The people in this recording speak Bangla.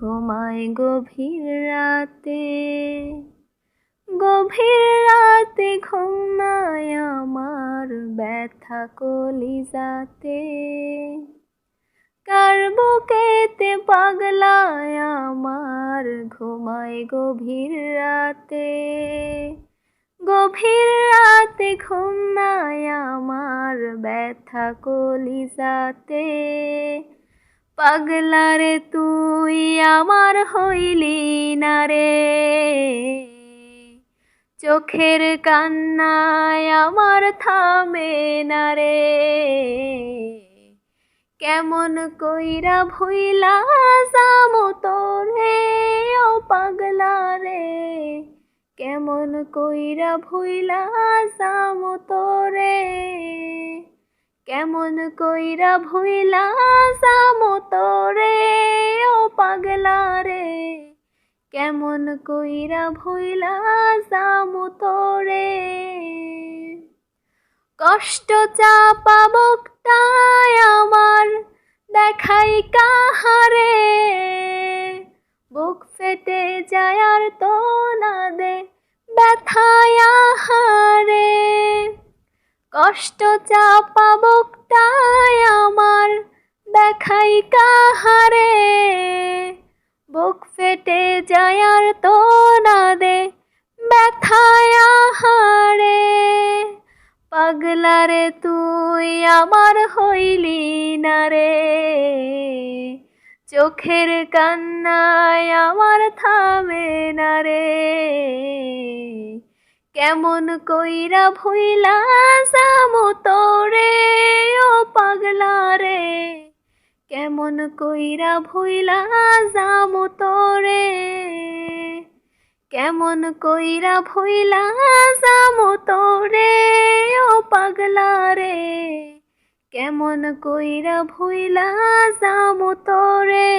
ঘুমায় গভীর রাতে। গভীর রাতে ঘুম নাই আমার ব্যথা কলিজাতে। কার বুকেতে পাগলায় আমার ঘুমায় গভীর রাতে। গভীর রাতে ঘুম নাই আমার ব্যথা কলিজাতে। পাগলারে তুই আমার হইলি না রে। চোখের কান্নায় আমার থামে না রে। কেমন কইরা ভুইলা যামো তোরে, ও পাগলা রে। কেমন কইরা ভুইলা যামো তোরে। কেমন কইরা ভুইলা তোরে, ও পাগলা রে? কেমন কইরা ভুইলা যামো তোরে? কষ্ট চাপা বকটায় আমার দেখাই কাহারে? বুক ফেটে যায় আর তো না দে কষ্ট চাপা বকটায় আমার দেখাই কাহারে বুক ফেটে যায় আর তো না দে ব্যথায় হারে পাগলারে তুই আমার হইলি না রে। চোখের কান্নায় আমার থামে না রে। কেমন কইরা ভুইলা যামো তোরে, ও পাগলা রে? কেমন কইরা ভুইলা যামো তোরে? কেমন কইরা ভুইলা যামো তোরে, ও পাগলা রে? কেমন কইরা ভুইলা যামো তোরে?